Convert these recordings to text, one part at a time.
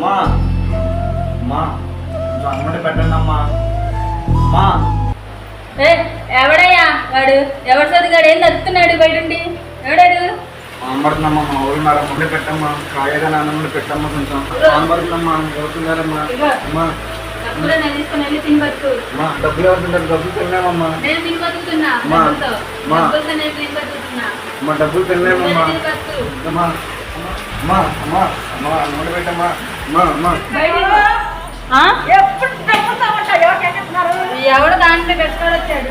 అమ్మా. అమ్మా. అమ్మటి పెట్టండి అమ్మా అమ్మా. ఏ ఎవడయ్యా వాడు? ఎవడు చదివాడు ఏం తత్తున్నాడు బయటుండి ఎవడాడు? అమ్మడుతుందమ్మా మా ఊరు మేడం ముందు పెట్టమ్మా. కాయగా నాన్న ముందు పెట్టమ్మా కొంచెం. అమ్మడుతుందమ్మా అవుతున్నారమ్మా ఇదిగో. అమ్మా. డబ్బులు అమ్మా డబ్బులు తిన్నామమ్మా అమ్మా డబ్బులు తిన్నామమ్మా అమ్మా అమ్మా అమ్మా అమ్మా ముందు పెట్టమ్మా అమ్మా అమ్మా. బయటికి ఆ? ఎప్పుడు తప్పుతామంట ఎవరు ఎవడు దాంట్లో పెట్టుకొని వచ్చాడు.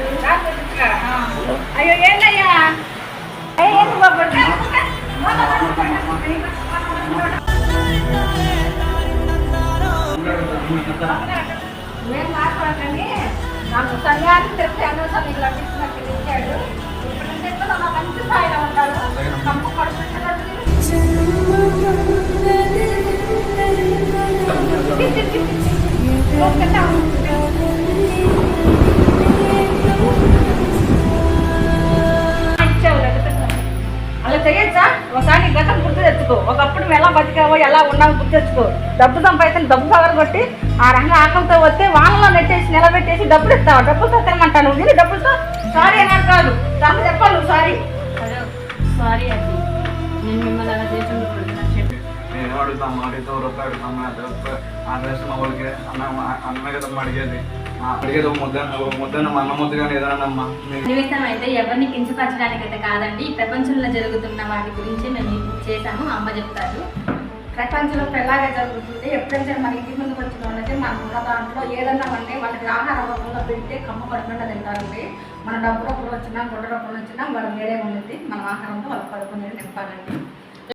అయ్యో ఏంటయ్యా ఏంటి బాబు? ఏం మాట్లాడకండి నాకు సంఘానికి తెలిసి అనవసరం మీకు లభిస్తున్నట్టు ఇచ్చాడు అలా చేయొచ్చా ఒకసారి గతం గుర్తు తెచ్చుకో. ఒకప్పుడు నువ్వు ఎలా బతికావో ఎలా ఉన్నావో గుర్తు తెచ్చుకో. డబ్బు సంపాదించిన డబ్బు కవర్ కొట్టి ఆ రంగ ఆకంతో వస్తే వానలో నెట్టేసి నిలబెట్టేసి డబ్బులు ఇస్తావు? డబ్బులతో తినమంటాను నువ్వు? నేను డబ్బులతో సారీ అన్నారు కాదు. దాన్ని చెప్పాలి నువ్వు సారీ. సారీ అండి. నేను మిమ్మల్ని అలా నేను అడుగుతాం అడిగితే రూపాయి అడుగుతాం ఆంధ్రదేశం మా వాళ్ళకి అన్న అన్నమే కదమ్మా అడిగేది. అడిగేది ఒక ముద్ద అన్న ముద్ద కానీ ఏదైనా అమ్మా అయితే ఎవరిని కించపరచడానికి అయితే కాదండి ప్రపంచంలో జరుగుతున్న వాటి గురించి మేము చేశాము అమ్మ చెప్తారు. ప్రపంచంలో ఎలాగే జరుగుతుంది ఎప్పుడైతే మన ఇంటి ముందుకు వచ్చిన వాళ్ళైతే మనం ఉన్న దాంట్లో ఏదన్నా ఉంటే వాళ్ళకి ఆహార రూపంలో పెడితే కమ్మ పడకుండా తింటారండి మన డబ్బు రూపంలో వచ్చినా గుడ్డ రూపంలో వచ్చినా వాళ్ళ వేరే ఉండేది. మన ఆహారంతో వాళ్ళు పడుకునేది నింపాలండి.